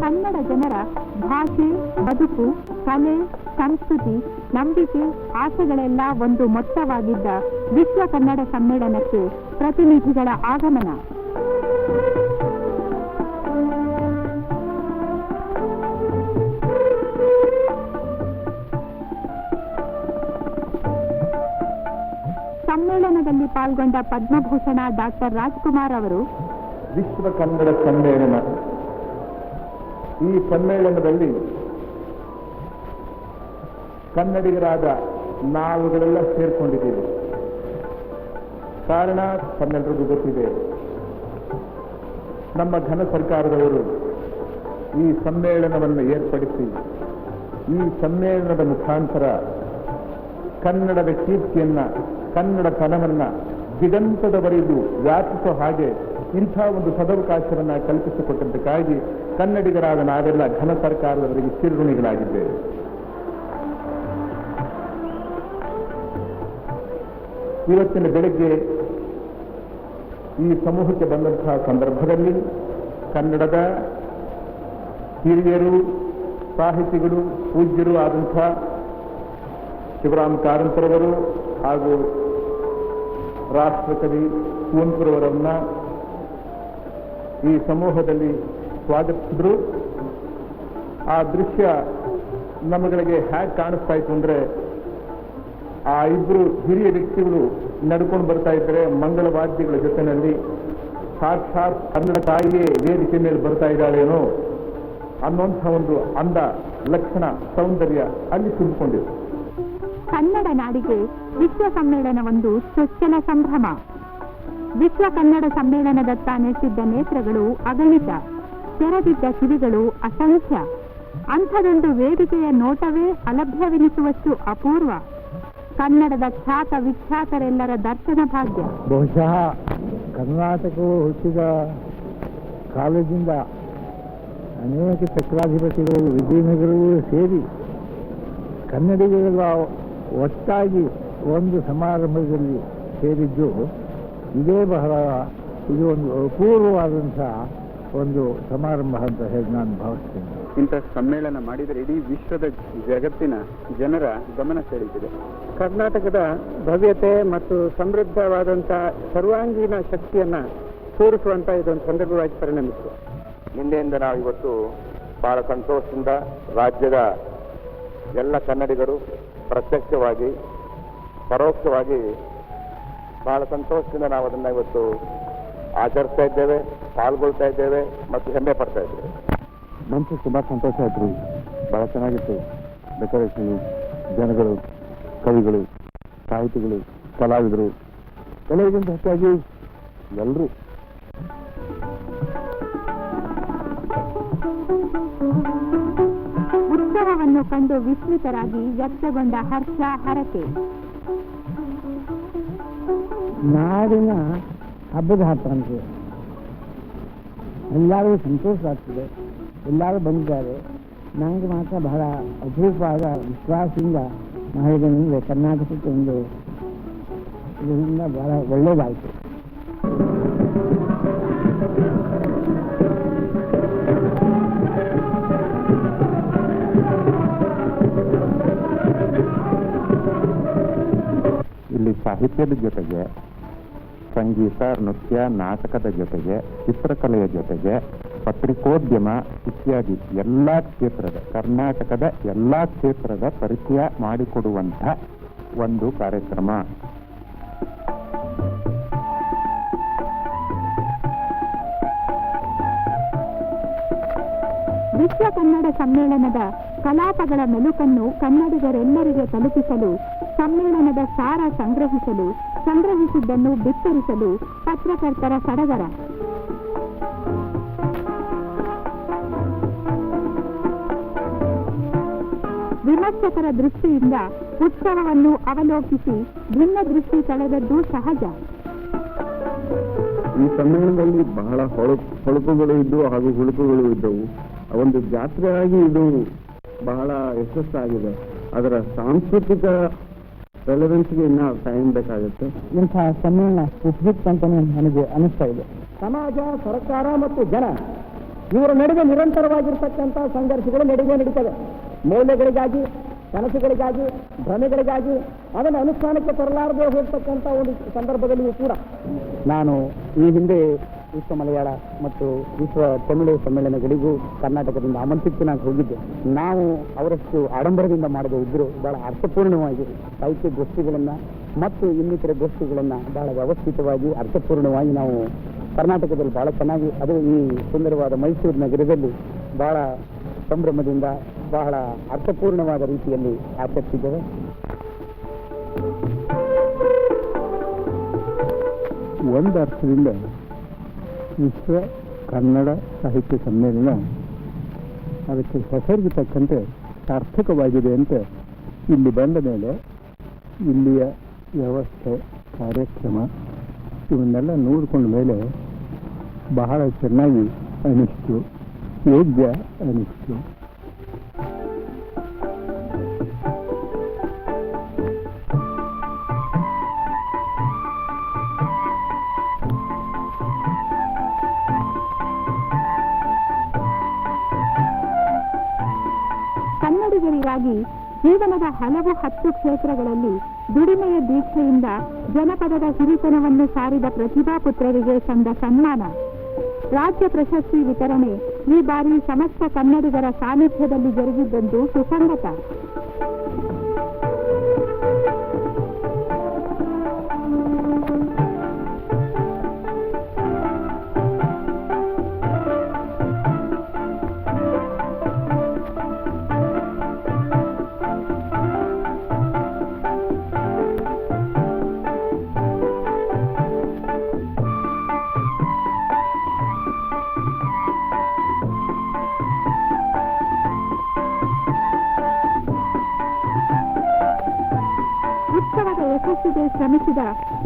ಕನ್ನಡ ಜನರ ಭಾಷೆ ಬದುಕು ಕಲೆ ಸಂಸ್ಕೃತಿ ನಂಬಿಕೆ, ಆಸೆಗಳೆಲ್ಲ ಒಂದು ಮೊತ್ತವಾಗಿದ್ದ ವಿಶ್ವ ಕನ್ನಡ ಸಮ್ಮೇಳನಕ್ಕೆ ಪ್ರತಿನಿಧಿಗಳ ಆಗಮನ. ಸಮ್ಮೇಳನದಲ್ಲಿ ಪಾಲ್ಗೊಂಡ ಪದ್ಮಭೂಷಣ ಡಾಕ್ಟರ್ ರಾಜ್ಕುಮಾರ್ ಅವರು, ವಿಶ್ವ ಕನ್ನಡ ಸಮ್ಮೇಳನ. ಈ ಸಮ್ಮೇಳನದಲ್ಲಿ ಕನ್ನಡಿಗರಾದ ನಾವುಗಳೆಲ್ಲ ಸೇರ್ಕೊಂಡಿದ್ದೀವಿ. ಕಾರಣ ತಮ್ಮೆಲ್ಲರಿಗೂ ಗೊತ್ತಿದೆ. ನಮ್ಮ ಘನ ಸರ್ಕಾರದವರು ಈ ಸಮ್ಮೇಳನವನ್ನು ಏರ್ಪಡಿಸಿ, ಈ ಸಮ್ಮೇಳನದ ಮುಖಾಂತರ ಕನ್ನಡದ ಕೀರ್ತಿಯನ್ನ ಕನ್ನಡತನವನ್ನ ದಿಗಂತದವರೆಗೂ ವ್ಯಾಪಿಸೋ ಹಾಗೆ ಇಂಥ ಒಂದು ಸದವಕಾಶವನ್ನ ಕಲ್ಪಿಸಿಕೊಟ್ಟಂತಕ್ಕಾಗಿ ಕನ್ನಡಿಗರಾದ ನಾವೆಲ್ಲ ಘನ ಸರ್ಕಾರದವರಿಗೆ ಚಿರುಣಿಗಳಾಗಿದ್ದೇವೆ ಇವತ್ತಿನ ಬೆಳಗ್ಗೆ ಈ ಸಮೂಹಕ್ಕೆ ಬಂದಂತಹ ಸಂದರ್ಭದಲ್ಲಿ ಕನ್ನಡದ ಹಿರಿಯರು, ಸಾಹಿತಿಗಳು, ಪೂಜ್ಯರು ಆದಂಥ ಶಿವರಾಮ್ ಕಾರಂತರವರು ಹಾಗೂ ರಾಷ್ಟ್ರಕವಿ ಕುವೆಂಪುರವರನ್ನ ಈ ಸಮೂಹದಲ್ಲಿ ಸ್ವಾಗತಿಸಿದ್ರು. ಆ ದೃಶ್ಯ ನಮ್ಮಗಳಿಗೆ ಹ್ಯಾಕ್ ಕಾಣಿಸ್ತಾ ಇತ್ತು ಅಂದ್ರೆ ಆ ಇಬ್ರು ಹಿರಿಯ ವ್ಯಕ್ತಿಗಳು ನಡ್ಕೊಂಡು ಬರ್ತಾ ಇದ್ದಾರೆ. ಮಂಗಳ ವಾದ್ಯಗಳ ಜೊತೆನಲ್ಲಿ ಸಾಕ್ಷಾತ್ ಕನ್ನಡ ತಾಯಿಯೇ ವೇದಿಕೆ ಮೇಲೆ ಬರ್ತಾ ಇದ್ದಾಳೇನೋ ಅನ್ನೋಂಥ ಒಂದು ಅಂದ ಲಕ್ಷಣ ಸೌಂದರ್ಯ ಅಲ್ಲಿ ತುಂಬಿಕೊಂಡಿದೆ. ಕನ್ನಡ ನಾಡಿಗೆ ವಿಶ್ವ ಸಮ್ಮೇಳನ ಒಂದು ಚೊಚ್ಚಲ ಸಂಭ್ರಮ. ವಿಶ್ವ ಕನ್ನಡ ಸಮ್ಮೇಳನದತ್ತ ನೆಟ್ಟಿದ್ದ ನೇತ್ರಗಳು ಅಗಣಿತ ತೆರೆದಿದ್ದ ಕಿವಿಗಳು ಅಸಂಖ್ಯ. ಅಂಥದೊಂದು ವೇದಿಕೆಯ ನೋಟವೇ ಅಲಭ್ಯವೆನಿಸುವಷ್ಟು ಅಪೂರ್ವ. ಕನ್ನಡದ ಖ್ಯಾತ ವಿಖ್ಯಾತರೆಲ್ಲರ ದರ್ಶನ ಭಾಗ್ಯ. ಬಹುಶಃ ಕರ್ನಾಟಕವು ಹುಟ್ಟಿದ ಕಾಲದಿಂದ ಅನೇಕ ಚಕ್ರಾಧಿಪತಿಗಳು ವಿಜಯನಗರವೂ ಸೇರಿ ಕನ್ನಡಿಗರೆಲ್ಲ ಒಟ್ಟಾಗಿ ಒಂದು ಸಮಾರಂಭದಲ್ಲಿ ಸೇರಿದ್ದು ಇದೇ ಬಹಳ, ಇದು ಒಂದು ಅಪೂರ್ವವಾದಂಥ ಒಂದು ಸಮಾರಂಭ ಅಂತ ಹೇಳಿ ನಾನು ಭಾವಿಸ್ತೇನೆ. ಇಂಥ ಸಮ್ಮೇಳನ ಮಾಡಿದರೆ ಇಡೀ ವಿಶ್ವದ ಜಗತ್ತಿನ ಜನರ ಗಮನ ಸೆಳೀತಿದೆ ಕರ್ನಾಟಕದ ಭವ್ಯತೆ ಮತ್ತು ಸಮೃದ್ಧವಾದಂಥ ಸರ್ವಾಂಗೀಣ ಶಕ್ತಿಯನ್ನ ತೋರಿಸುವಂತ ಇದೊಂದು ಸಂದರ್ಭವಾಗಿ ಪರಿಣಮಿಸಿತು ನಿನ್ನೆಯಿಂದ ನಾವು ಇವತ್ತು ಬಹಳ ಸಂತೋಷದಿಂದ ರಾಜ್ಯದ ಎಲ್ಲ ಕನ್ನಡಿಗರು ಪ್ರತ್ಯಕ್ಷವಾಗಿ ಪರೋಕ್ಷವಾಗಿ ಬಹಳ ಸಂತೋಷದಿಂದ ನಾವು ಅದನ್ನು ಇವತ್ತು ಆಚರಿಸ್ತಾ ಇದ್ದೇವೆ ಪಾಲ್ಗೊಳ್ತಾ ಇದ್ದೇವೆ ಮತ್ತು ಹೆಮ್ಮೆ ಪಡ್ತಾ ಇದ್ದೇವೆ. ಮನಸ್ಸು ತುಂಬ ಸಂತೋಷ ಆಯ್ತು. ಬಹಳ ಚೆನ್ನಾಗಿತ್ತು. ಡೆಕೋರೇಷನ್ ಜನಗಳು ಕವಿಗಳು ಸಾಹಿತಿಗಳು ಕಲಾವಿದರು ಕಲಾವಿದ ಹೆಚ್ಚಾಗಿ ಎಲ್ಲರೂ ಉತ್ಸವವನ್ನು ಕಂಡು ವಿಸ್ಮಿತರಾಗಿ ವ್ಯಕ್ತಗೊಂಡ ಹರ್ಷ ಹರಕೆ. ನಾಡಿನ ಹಬ್ಬದ ಹಬ್ಬ ಅಂತ ಎಲ್ಲರೂ ಸಂತೋಷ ಆಗ್ತದೆ. ಎಲ್ಲರೂ ಬಂದಿದ್ದಾರೆ. ನನಗೆ ಮಾತ್ರ ಬಹಳ ಅಪರೂಪವಾದ ವಿಶ್ವಾಸದಿಂದ ಮಹಿಳೆಯಿಂದ ಕರ್ನಾಟಕಕ್ಕೆ ಒಂದು ಇದರಿಂದ ಬಹಳ ಒಳ್ಳೆಯದಾಯಿತು. ಇಲ್ಲಿ ಸಾಹಿತ್ಯದ ಜೊತೆಗೆ ಸಂಗೀತ, ನೃತ್ಯ, ನಾಟಕದ ಜೊತೆಗೆ, ಚಿತ್ರಕಲೆಯ ಜೊತೆಗೆ, ಪತ್ರಿಕೋದ್ಯಮ ಇತ್ಯಾದಿ ಎಲ್ಲ ಕ್ಷೇತ್ರದ, ಕರ್ನಾಟಕದ ಎಲ್ಲ ಕ್ಷೇತ್ರದ ಪರಿಚಯ ಮಾಡಿಕೊಡುವಂಥ ಒಂದು ಕಾರ್ಯಕ್ರಮ. ವಿಶ್ವ ಕನ್ನಡ ಸಮ್ಮೇಳನದ ಕಲಾಪಗಳ ಮೆಲುಕನ್ನು ಕನ್ನಡಿಗರೆಲ್ಲರಿಗೆ ತಲುಪಿಸಲು ಸಮ್ಮೇಳನದ ಸಾರ ಸಂಗ್ರಹಿಸಲು ಸಂಗ್ರಹಿಸಿದ್ದನ್ನು ಬಿತ್ತರಿಸಲು ಪತ್ರಕರ್ತರ ಸಡಗರ. ವಿಮರ್ಶಕರ ದೃಷ್ಟಿಯಿಂದ ಉತ್ಸವವನ್ನು ಅವಲೋಕಿಸಿ ಭಿನ್ನ ದೃಷ್ಟಿ ತಳೆದದ್ದು ಸಹಜ. ಈ ಸಮ್ಮೇಳನದಲ್ಲಿ ಬಹಳ ಹೊಳಪು ಹೊಳಪುಗಳು ಇದ್ದವು ಹಾಗೂ ಹುಳುಕುಗಳು ಇದ್ದವು. ಒಂದು ಜಾತ್ರೆಯಾಗಿ ಇದು ಬಹಳ ಯಶಸ್ಸಾಗಿದೆ. ಅದರ ಸಾಂಸ್ಕೃತಿಕ ರೆಲೆವೆನ್ಸ್ಗೆ ಇನ್ನ ಟೈಮ್ ಬೇಕಾಗುತ್ತೆ. ಇಂತಹ ಸಮ್ಮೇಳನ ಉಪಯುಕ್ತ ಅಂತಾನೆ ನನಗೆ ಅನಿಸ್ತಾ ಇದೆ. ಸಮಾಜ ಸರ್ಕಾರ ಮತ್ತು ಜನ ಇವರ ನಡುವೆ ನಿರಂತರವಾಗಿರ್ತಕ್ಕಂಥ ಸಂಘರ್ಷಗಳು ನಡುವೆ ನಡೀತವೆ. ಮೌಲ್ಯಗಳಿಗಾಗಿ ಕನಸುಗಳಿಗಾಗಿ ಭ್ರಮೆಗಳಿಗಾಗಿ ಅದನ್ನು ಅನುಷ್ಠಾನಕ್ಕೆ ತರಲಾರದೆ ಹೋಗ್ತಕ್ಕಂಥ ಒಂದು ಸಂದರ್ಭದಲ್ಲಿಯೂ ಕೂಡ. ನಾನು ಈ ಹಿಂದೆ ವಿಶ್ವ ಮಲಯಾಳ ಮತ್ತು ವಿಶ್ವ ತಮಿಳು ಸಮ್ಮೇಳನಗಳಿಗೂ ಕರ್ನಾಟಕದಿಂದ ಆಮಂತ್ರಿಸಿ ನಾನು ಹೋಗಿದ್ದೆ. ನಾವು ಅವರಷ್ಟು ಆಡಂಬರದಿಂದ ಮಾಡದೇ ಇದ್ದರೂ ಬಹಳ ಅರ್ಥಪೂರ್ಣವಾಗಿ ಸಾಹಿತ್ಯ ಗೋಷ್ಠಿಗಳನ್ನು ಮತ್ತು ಇನ್ನಿತರ ಗೋಷ್ಠಿಗಳನ್ನು ಬಹಳ ವ್ಯವಸ್ಥಿತವಾಗಿ, ಅರ್ಥಪೂರ್ಣವಾಗಿ ನಾವು ಕರ್ನಾಟಕದಲ್ಲಿ ಬಹಳ ಚೆನ್ನಾಗಿ, ಅದು ಈ ಸುಂದರವಾದ ಮೈಸೂರು ನಗರದಲ್ಲಿ ಬಹಳ ಸಂಭ್ರಮದಿಂದ, ಬಹಳ ಅರ್ಥಪೂರ್ಣವಾದ ರೀತಿಯಲ್ಲಿ ಆಚರಿಸಿದ್ದೇವೆ. ಒಂದು ಅರ್ಥದಿಂದ ವಿಶ್ವ ಕನ್ನಡ ಸಾಹಿತ್ಯ ಸಮ್ಮೇಳನ ಅದಕ್ಕೆ ಹೆಸರಿಗೆ ತಕ್ಕಂತೆ ಸಾರ್ಥಕವಾಗಿದೆ ಅಂತ ಇಲ್ಲಿ ಬಂದ ಮೇಲೆ ಇಲ್ಲಿಯ ವ್ಯವಸ್ಥೆ, ಕಾರ್ಯಕ್ರಮ ಇವನ್ನೆಲ್ಲ ನೋಡಿಕೊಂಡ ಮೇಲೆ ಬಹಳ ಚೆನ್ನಾಗಿ ಅನಿಸ್ತು, ಯೋಗ್ಯ ಅನಿಸ್ತು. ಕನ್ನಡಿಗರಿಗಾಗಿ ಜೀವನದ ಹಲವು ಹತ್ತು ಕ್ಷೇತ್ರಗಳಲ್ಲಿ ದುಡಿಮೆಯ ದೀಕ್ಷೆಯಿಂದ ಜನಪದದ ಹಿರಿತನವನ್ನು ಸಾರಿದ ಪ್ರತಿಭಾ ಪುತ್ರರಿಗೆ ಸಂದ ಸನ್ಮಾನ. ರಾಜ್ಯ ಪ್ರಶಸ್ತಿ ವಿತರಣೆ ಈ ಬಾರಿ ಸಮಸ್ತ ಕನ್ನಡಿಗರ ಸಾನ್ನಿಧ್ಯದಲ್ಲಿ ಜರುಗಿದ್ದಂದು ಸುಸಂಗತ.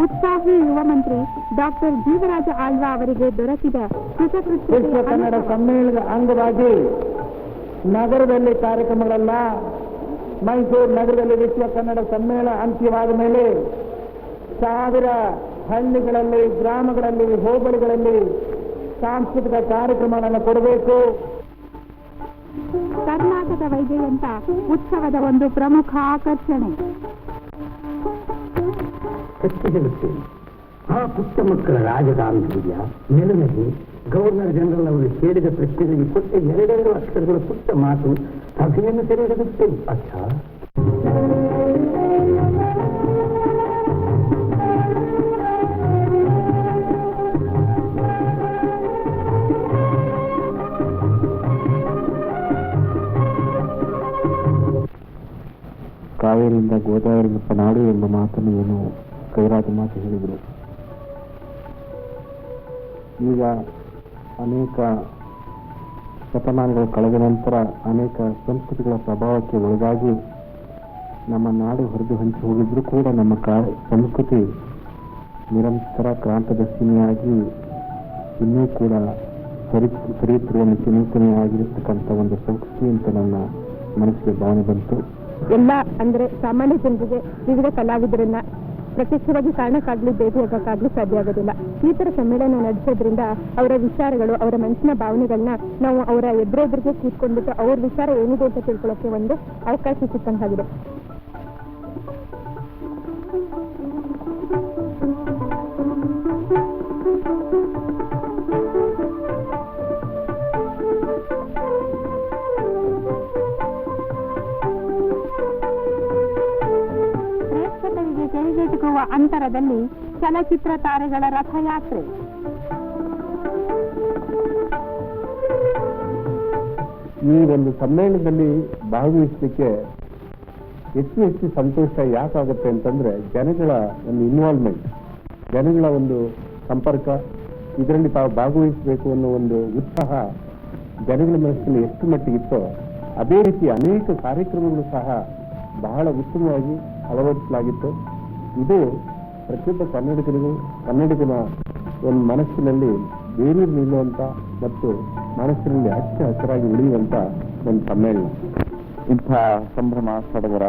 ಉತ್ಸಾಹಿ ಯುವ ಮಂತ್ರಿ ಡಾಕ್ಟರ್ ಜೀವರಾಜ ಆಳ್ವಾ ಅವರಿಗೆ ದೊರಕಿದ ವಿಶ್ವ ಕನ್ನಡ ಸಮ್ಮೇಳನದ ಅಂಗವಾಗಿ ನಗರದಲ್ಲಿ ಕಾರ್ಯಕ್ರಮಗಳಲ್ಲ ಮೈಸೂರು ನಗರದಲ್ಲಿ ವಿಶ್ವ ಕನ್ನಡ ಸಮ್ಮೇಳನ ಅಂತ್ಯವಾದ ಮೇಲೆ ಸಾವಿರ ಹಳ್ಳಿಗಳಲ್ಲಿ ಗ್ರಾಮಗಳಲ್ಲಿ ಹೋಬಳಿಗಳಲ್ಲಿ ಸಾಂಸ್ಕೃತಿಕ ಕಾರ್ಯಕ್ರಮಗಳನ್ನು ಕೊಡಬೇಕು. ಕರ್ನಾಟಕ ಅಂತ ಉತ್ಸವದ ಒಂದು ಪ್ರಮುಖ ಆಕರ್ಷಣೆ. ಪ್ರಶ್ನೆ ಹೇಳುತ್ತೇನೆ ಆ ಪುಟ್ಟ ಮಕ್ಕಳ ರಾಜಗಾಂಭೀರ್ಯ ನೆಲದಲ್ಲಿ ಗವರ್ನರ್ ಜನರಲ್ ಅವರು ಕೇಳಿದ ಪ್ರಶ್ನೆಗಳಿಗೆ ಕೊಟ್ಟ ಎರಡೆರಡು ಅಕ್ಷರಗಳ ಪುಟ್ಟ ಮಾತು ಸಭೆಯನ್ನು ತೆರೆದಿರುತ್ತೇವೆ ಅಚ್ಚ ಕಾವೇರಿಯಿಂದ ಗೋದಾವರಿ ಮುತ್ತ ನಾಡು ಎಂಬ ಮಾತನ್ನು ಏನು ಕೈರಾಜ ಮಾತು ಹೇಳಿದರು. ಈಗ ಅನೇಕ ಶತಮಾನಗಳು ಕಳೆದ ನಂತರ ಅನೇಕ ಸಂಸ್ಕೃತಿಗಳ ಪ್ರಭಾವಕ್ಕೆ ಒಳಗಾಗಿ ನಮ್ಮ ನಾಡು ಹೊರದು ಹಂಚಿ ಹೋಗಿದ್ರು ಕೂಡ ನಮ್ಮ ಕಾ, ಸಂಸ್ಕೃತಿ ನಿರಂತರ ಕ್ರಾಂತದರ್ಶಿನಿಯಾಗಿ ಇನ್ನೂ ಕೂಡ ಸರಿ ಸರಿಯುತ್ತಿರುವ ಚಿಂತನೆಯಾಗಿರತಕ್ಕಂಥ ಒಂದು ಸಂಸ್ಕೃತಿ ಅಂತ ನನ್ನ ಮನಸ್ಸಿಗೆ ಭಾವನೆ ಬಂತು. ಎಲ್ಲ ಅಂದ್ರೆ ಸಾಮಾನ್ಯ ಜನರಿಗೆ ವಿವಿಧ ಕಲಾವಿದರನ್ನ ಪ್ರತ್ಯಕ್ಷವಾಗಿ ಕಾರಣಕ್ಕಾಗ್ಲಿ ಭೇಟಿಯಾಗಕ್ಕಾಗ್ಲಿ ಸಾಧ್ಯ ಆಗೋದಿಲ್ಲ. ಈ ತರ ಸಮ್ಮೇಳನ ನಡೆಸೋದ್ರಿಂದ ಅವರ ವಿಚಾರಗಳು, ಅವರ ಮನಸ್ಸಿನ ಭಾವನೆಗಳನ್ನ ನಾವು ಅವರ ಎದುರೆದುರಿಗೆ ಕೂತ್ಕೊಂಡ್ಬಿಟ್ಟು ಅವ್ರ ವಿಚಾರ ಏನಿದೆ ಅಂತ ತಿಳ್ಕೊಳ್ಳೋಕೆ ಒಂದು ಅವಕಾಶ ಸಿಕ್ಕಂತಾಗಿದೆ. ಅಂತರದಲ್ಲಿ ಚಲಚಿತ್ರ ತಾರೆಗಳ ರಥಯಾತ್ರೆ. ಈ ಒಂದು ಸಮ್ಮೇಳನದಲ್ಲಿ ಭಾಗವಹಿಸಲಿಕ್ಕೆ ಹೆಚ್ಚು ಹೆಚ್ಚು ಸಂತೋಷ ಯಾಕಾಗುತ್ತೆ ಅಂತಂದ್ರೆ ಜನಗಳ ಒಂದು ಇನ್ವಾಲ್ವ್ಮೆಂಟ್ ಜನಗಳ ಒಂದು ಸಂಪರ್ಕ, ಇದರಲ್ಲಿ ತಾವು ಭಾಗವಹಿಸಬೇಕು ಅನ್ನೋ ಒಂದು ಉತ್ಸಾಹ ಜನಗಳ ಮನಸ್ಸಿನಲ್ಲಿ ಎಷ್ಟು ಮಟ್ಟಿಗಿತ್ತೋ ಅದೇ ರೀತಿ ಅನೇಕ ಕಾರ್ಯಕ್ರಮಗಳು ಸಹ ಬಹಳ ಉತ್ತಮವಾಗಿ ಅಳವಡಿಸಲಾಗಿತ್ತು. ಇದು ಪ್ರತಿಯೊಬ್ಬ ಕನ್ನಡಿಗರಿಗೂ, ಕನ್ನಡಿಗನ ಒಂದು ಮನಸ್ಸಿನಲ್ಲಿ ಬೇರೂರು ನಿಲ್ಲುವಂತ ಮತ್ತು ಮನಸ್ಸಿನಲ್ಲಿ ಹಚ್ಚ ಹಸಿರಾಗಿ ಉಳಿಯುವಂತ ಒಂದು ಸಮ್ಮೇಳನ. ಇಂಥ ಸಂಭ್ರಮ, ಸಡಗರ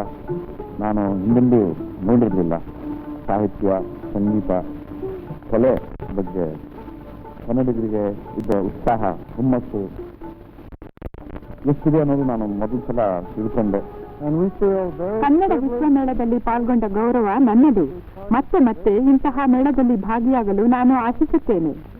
ನಾನು ಹಿಂದೆಂದೂ ನೋಡಿರಲಿಲ್ಲ. ಸಾಹಿತ್ಯ, ಸಂಗೀತ, ಕಲೆ ಬಗ್ಗೆ ಕನ್ನಡಿಗರಿಗೆ ಇದ್ದ ಉತ್ಸಾಹ, ಹುಮ್ಮಸ್ಸು ಎಷ್ಟಿದೆ ಅನ್ನೋದು ನಾನು ಮೊದಲ ಸಲ ತಿಳ್ಕೊಂಡೆ. ಕನ್ನಡ ವಿಶ್ವಮೇಳದಲ್ಲಿ ಪಾಲ್ಗೊಂಡ ಗೌರವ ನನ್ನದು. ಮತ್ತೆ ಮತ್ತೆ ಇಂತಹ ಮೇಳದಲ್ಲಿ ಭಾಗಿಯಾಗಲು ನಾನು ಆಶಿಸುತ್ತೇನೆ.